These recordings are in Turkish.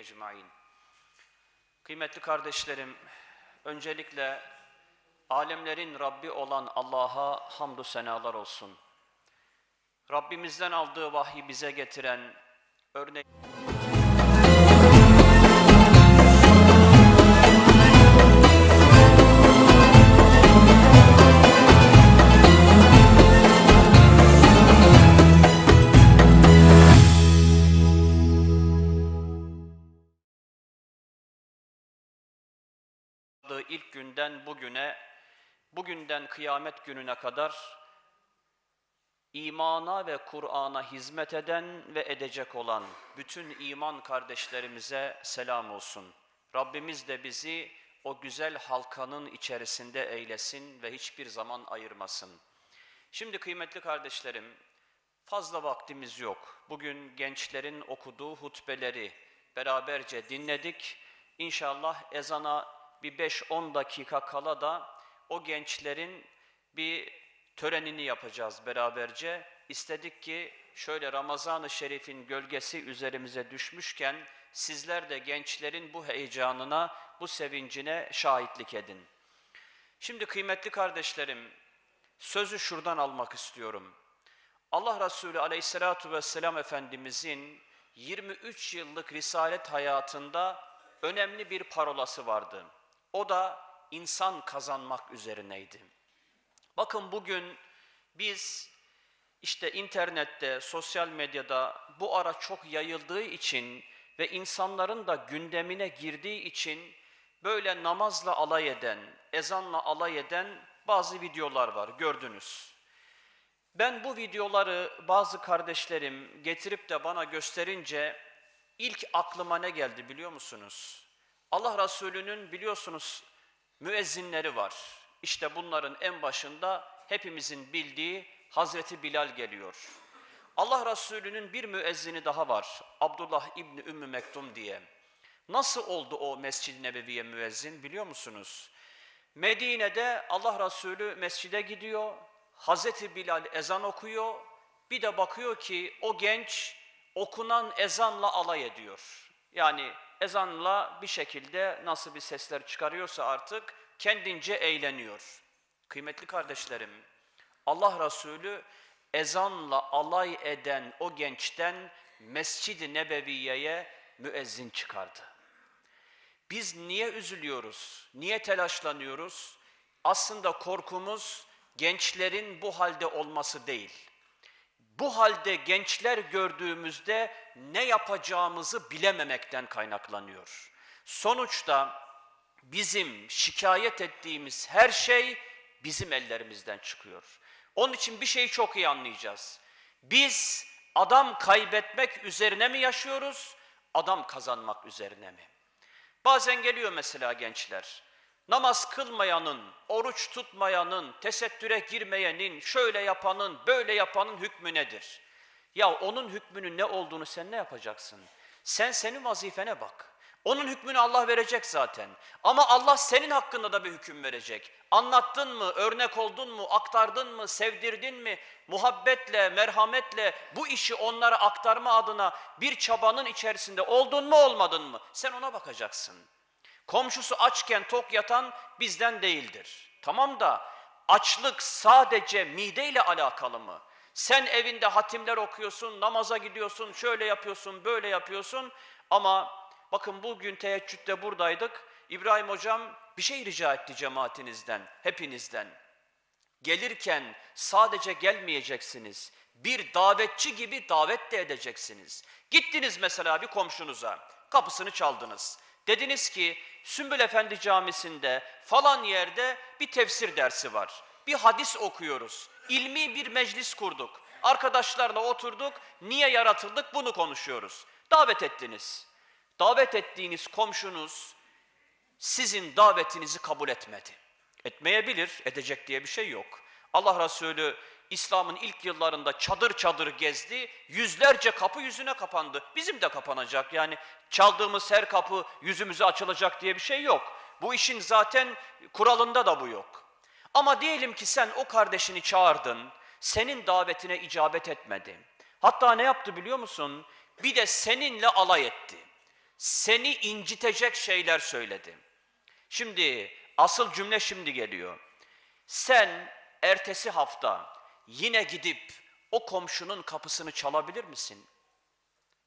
ecmaîn. Kıymetli kardeşlerim, öncelikle alemlerin Rabbi olan Allah'a hamdü senalar olsun. Rabbimizden aldığı vahyi bize getiren örnek ilk günden bugüne, bugünden kıyamet gününe kadar imana ve Kur'an'a hizmet eden ve edecek olan bütün iman kardeşlerimize selam olsun. Rabbimiz de bizi o güzel halkanın içerisinde eylesin ve hiçbir zaman ayırmasın. Şimdi kıymetli kardeşlerim, fazla vaktimiz yok. Bugün gençlerin okuduğu hutbeleri beraberce dinledik. İnşallah ezana bir 5-10 dakika kala da o gençlerin bir törenini yapacağız beraberce. İstedik ki şöyle Ramazan-ı Şerif'in gölgesi üzerimize düşmüşken sizler de gençlerin bu heyecanına, bu sevincine şahitlik edin. Şimdi kıymetli kardeşlerim, sözü şuradan almak istiyorum. Allah Resulü aleyhissalatu vesselam Efendimizin 23 yıllık risalet hayatında önemli bir parolası vardı. O da insan kazanmak üzerineydi. Bakın bugün biz işte internette, sosyal medyada bu ara çok yayıldığı için ve insanların da gündemine girdiği için böyle namazla alay eden, ezanla alay eden bazı videolar var gördünüz. Ben bu videoları bazı kardeşlerim getirip de bana gösterince ilk aklıma ne geldi biliyor musunuz? Allah Resulü'nün biliyorsunuz müezzinleri var. İşte bunların en başında hepimizin bildiği Hazreti Bilal geliyor. Allah Resulü'nün bir müezzini daha var. Abdullah İbni Ümmü Mektum diye. Nasıl oldu o Mescid-i Nebevi'ye müezzin biliyor musunuz? Medine'de Allah Resulü mescide gidiyor. Hazreti Bilal ezan okuyor. Bir de bakıyor ki o genç okunan ezanla alay ediyor. Yani ezanla bir şekilde nasıl bir sesler çıkarıyorsa artık kendince eğleniyor. Kıymetli kardeşlerim, Allah Resulü ezanla alay eden o gençten Mescid-i Nebeviye'ye müezzin çıkardı. Biz niye üzülüyoruz? Niye telaşlanıyoruz? Aslında korkumuz gençlerin bu halde olması değil. Bu halde gençler gördüğümüzde ne yapacağımızı bilememekten kaynaklanıyor. Sonuçta bizim şikayet ettiğimiz her şey bizim ellerimizden çıkıyor. Onun için bir şeyi çok iyi anlayacağız. Biz adam kaybetmek üzerine mi yaşıyoruz, adam kazanmak üzerine mi? Bazen geliyor mesela gençler. Namaz kılmayanın, oruç tutmayanın, tesettüre girmeyenin, şöyle yapanın, böyle yapanın hükmü nedir? Ya onun hükmünün ne olduğunu sen ne yapacaksın? Sen senin vazifene bak. Onun hükmünü Allah verecek zaten. Ama Allah senin hakkında da bir hüküm verecek. Anlattın mı, örnek oldun mu, aktardın mı, sevdirdin mi, muhabbetle, merhametle bu işi onlara aktarma adına bir çabanın içerisinde oldun mu, olmadın mı? Sen ona bakacaksın. Komşusu açken tok yatan bizden değildir. Tamam da açlık sadece mideyle alakalı mı? Sen evinde hatimler okuyorsun, namaza gidiyorsun, şöyle yapıyorsun, böyle yapıyorsun ama bakın bugün teheccüde buradaydık. İbrahim hocam bir şey rica etti cemaatinizden, hepinizden. Gelirken sadece gelmeyeceksiniz. Bir davetçi gibi davet de edeceksiniz. Gittiniz mesela bir komşunuza, kapısını çaldınız. Dediniz ki Sümbül Efendi Camisi'nde falan yerde bir tefsir dersi var. Bir hadis okuyoruz. İlmi bir meclis kurduk. Arkadaşlarla oturduk. Niye yaratıldık bunu konuşuyoruz. Davet ettiniz. Davet ettiğiniz komşunuz sizin davetinizi kabul etmedi. Etmeyebilir, edecek diye bir şey yok. Allah Resulü İslam'ın ilk yıllarında çadır çadır gezdi, yüzlerce kapı yüzüne kapandı. Bizim de kapanacak yani çaldığımız her kapı yüzümüze açılacak diye bir şey yok. Bu işin zaten kuralında da bu yok. Ama diyelim ki sen o kardeşini çağırdın, senin davetine icabet etmedi. Hatta ne yaptı biliyor musun? Bir de seninle alay etti. seni incitecek şeyler söyledi. Şimdi asıl cümle şimdi geliyor. Sen ertesi hafta yine gidip o komşunun kapısını çalabilir misin?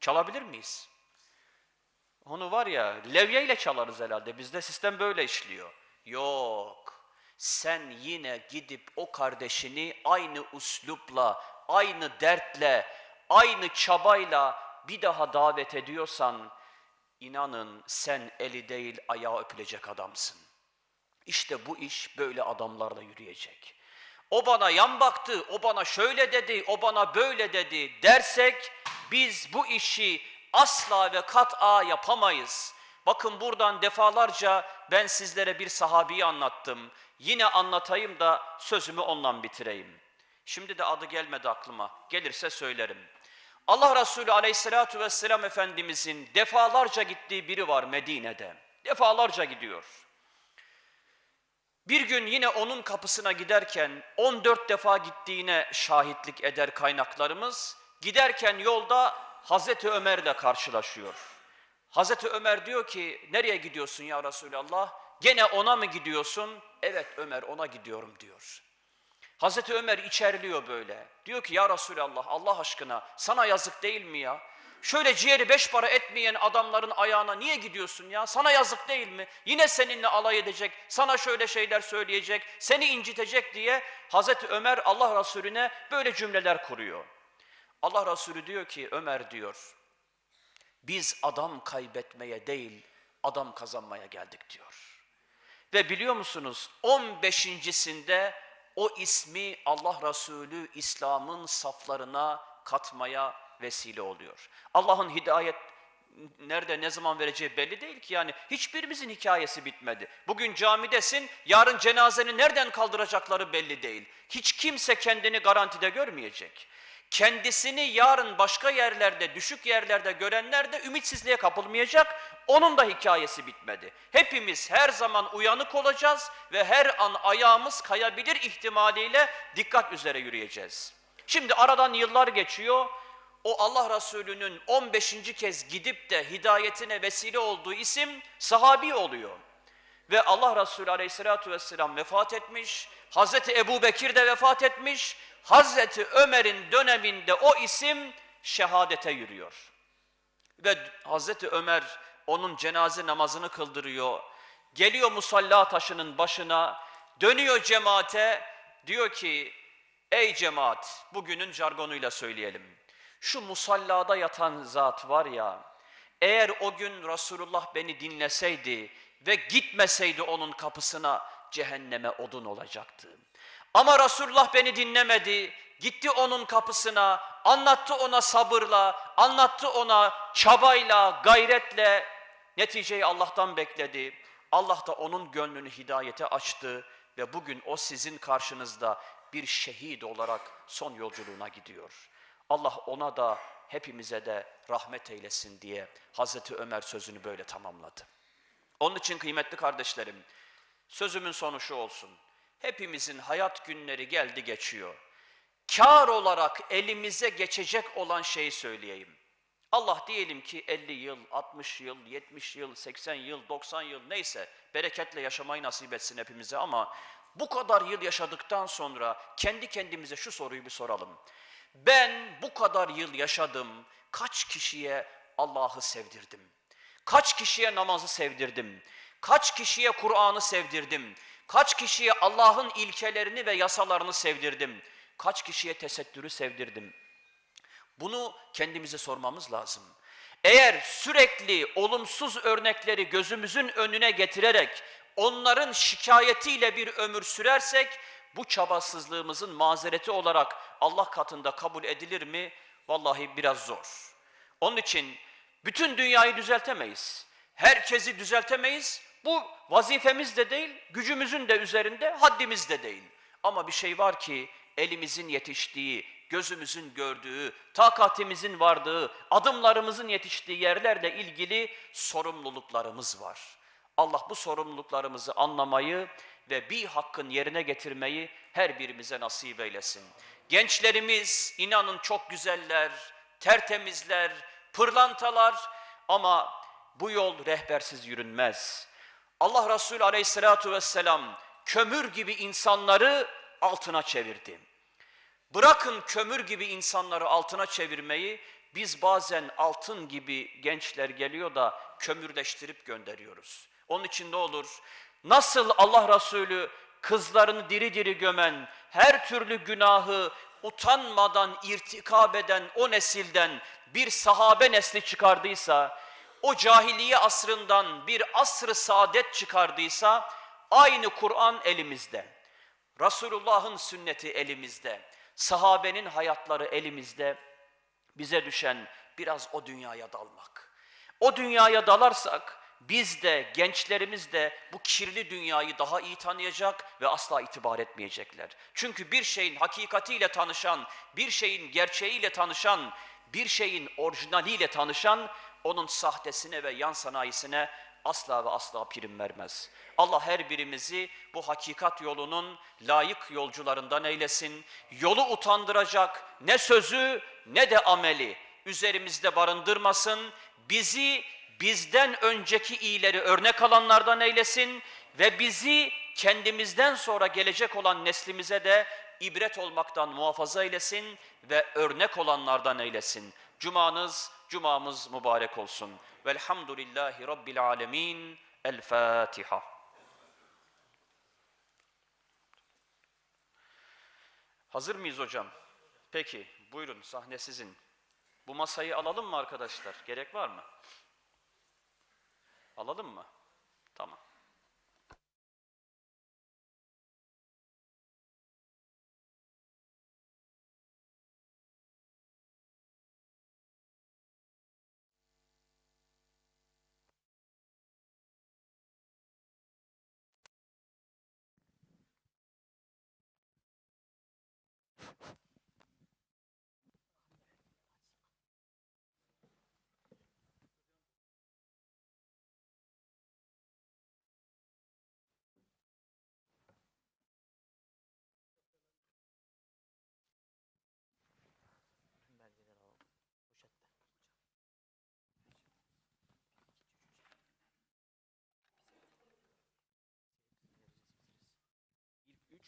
Çalabilir miyiz? Onu var ya levyeyle çalarız herhalde. Bizde sistem böyle işliyor. Yok. Sen yine gidip o kardeşini aynı uslupla, aynı dertle, aynı çabayla bir daha davet ediyorsan inanın sen eli değil ayağı öpülecek adamsın. İşte bu iş böyle adamlarla yürüyecek. O bana yan baktı, o bana şöyle dedi, o bana böyle dedi dersek biz bu işi asla ve kat'a yapamayız. Bakın buradan defalarca ben sizlere bir sahabiyi anlattım. Yine anlatayım da sözümü ondan bitireyim. Şimdi de adı gelmedi aklıma. Gelirse söylerim. Allah Resulü aleyhissalatu vesselam Efendimizin defalarca gittiği biri var Medine'de. Defalarca gidiyor. Bir gün yine onun kapısına giderken 14 defa gittiğine şahitlik eder kaynaklarımız. Giderken yolda Hazreti Ömer'le karşılaşıyor. Hazreti Ömer diyor ki nereye gidiyorsun ya Resulallah? Gene ona mı gidiyorsun? Evet Ömer ona gidiyorum diyor. Hazreti Ömer içerliyor böyle. Diyor ki ya Resulallah Allah aşkına sana yazık değil mi ya? Şöyle ciğeri beş para etmeyen adamların ayağına niye gidiyorsun ya? Sana yazık değil mi? Yine seninle alay edecek, sana şöyle şeyler söyleyecek, seni incitecek diye Hazreti Ömer Allah Resulüne böyle cümleler kuruyor. Allah Resulü diyor ki Ömer diyor, biz adam kaybetmeye değil adam kazanmaya geldik diyor. Ve biliyor musunuz 15.sinde o ismi Allah Resulü İslam'ın saflarına katmaya vesile oluyor. Allah'ın hidayet nerede ne zaman vereceği belli değil ki yani hiçbirimizin hikayesi bitmedi. Bugün camidesin yarın cenazeni nereden kaldıracakları belli değil. Hiç kimse kendini garantide görmeyecek. Kendisini yarın başka yerlerde, düşük yerlerde görenler de ümitsizliğe kapılmayacak. Onun da hikayesi bitmedi. Hepimiz her zaman uyanık olacağız ve her an ayağımız kayabilir ihtimaliyle dikkat üzere yürüyeceğiz. Şimdi aradan yıllar geçiyor. O Allah Resulü'nün 15. kez gidip de hidayetine vesile olduğu isim sahabi oluyor. Ve Allah Resulü Aleyhisselatü Vesselam vefat etmiş. Hazreti Ebu Bekir de vefat etmiş. Hazreti Ömer'in döneminde o isim şehadete yürüyor. Ve Hazreti Ömer onun cenaze namazını kıldırıyor. Geliyor musalla taşının başına, dönüyor cemaate, diyor ki ey cemaat, bugünün jargonuyla söyleyelim. Şu musallada yatan zat var ya, eğer o gün Resulullah beni dinleseydi ve gitmeseydi onun kapısına cehenneme odun olacaktı. Ama Resulullah beni dinlemedi, gitti onun kapısına, anlattı ona sabırla, anlattı ona çabayla, gayretle, neticeyi Allah'tan bekledi. Allah da onun gönlünü hidayete açtı ve bugün o sizin karşınızda bir şehit olarak son yolculuğuna gidiyor. Allah ona da hepimize de rahmet eylesin diye Hazreti Ömer sözünü böyle tamamladı. Onun için kıymetli kardeşlerim, sözümün sonu şu olsun. Hepimizin hayat günleri geldi geçiyor. Kar olarak elimize geçecek olan şeyi söyleyeyim. Allah diyelim ki 50 yıl, 60 yıl, 70 yıl, 80 yıl, 90 yıl neyse bereketle yaşamayı nasip etsin hepimize ama bu kadar yıl yaşadıktan sonra kendi kendimize şu soruyu bir soralım. Ben bu kadar yıl yaşadım, kaç kişiye Allah'ı sevdirdim? Kaç kişiye namazı sevdirdim? Kaç kişiye Kur'an'ı sevdirdim? Kaç kişiye Allah'ın ilkelerini ve yasalarını sevdirdim? Kaç kişiye tesettürü sevdirdim? Bunu kendimize sormamız lazım. Eğer sürekli olumsuz örnekleri gözümüzün önüne getirerek onların şikayetiyle bir ömür sürersek bu çabasızlığımızın mazereti olarak Allah katında kabul edilir mi? Vallahi biraz zor. Onun için bütün dünyayı düzeltemeyiz. Herkesi düzeltemeyiz. Bu vazifemiz de değil, gücümüzün de üzerinde, haddimiz de değil. Ama bir şey var ki elimizin yetiştiği, gözümüzün gördüğü, takatimizin vardığı, adımlarımızın yetiştiği yerlerle ilgili sorumluluklarımız var. Allah bu sorumluluklarımızı anlamayı ve bir hakkın yerine getirmeyi her birimize nasip eylesin. Gençlerimiz inanın çok güzeller, tertemizler, pırlantalar ama bu yol rehbersiz yürünmez. Allah Resulü aleyhissalatu vesselam kömür gibi insanları altına çevirdi. Bırakın kömür gibi insanları altına çevirmeyi, biz bazen altın gibi gençler geliyor da kömürleştirip gönderiyoruz. Onun için ne olur? Nasıl Allah Resulü kızlarını diri diri gömen, her türlü günahı utanmadan irtikab eden o nesilden bir sahabe nesli çıkardıysa, o cahiliye asrından bir asr-ı saadet çıkardıysa, aynı Kur'an elimizde. Resulullah'ın sünneti elimizde. Sahabenin hayatları elimizde. Bize düşen biraz o dünyaya dalmak. O dünyaya dalarsak biz de gençlerimiz de bu kirli dünyayı daha iyi tanıyacak ve asla itibar etmeyecekler. Çünkü bir şeyin hakikatiyle tanışan, bir şeyin gerçeğiyle tanışan, bir şeyin orijinaliyle tanışan onun sahtesine ve yan sanayisine asla ve asla prim vermez. Allah her birimizi bu hakikat yolunun layık yolcularından eylesin. Yolu utandıracak ne sözü ne de ameli üzerimizde barındırmasın. Bizi bizden önceki iyileri örnek alanlardan eylesin ve bizi kendimizden sonra gelecek olan neslimize de ibret olmaktan muhafaza eylesin ve örnek olanlardan eylesin. Cumanız, cumamız mübarek olsun. Velhamdülillahi Rabbil alemin. El Fatiha. Hazır mıyız hocam? Peki, buyurun sahne sizin. Bu masayı alalım mı arkadaşlar? Gerek var mı? Alalım mı? Tamam.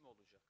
Mü olacak?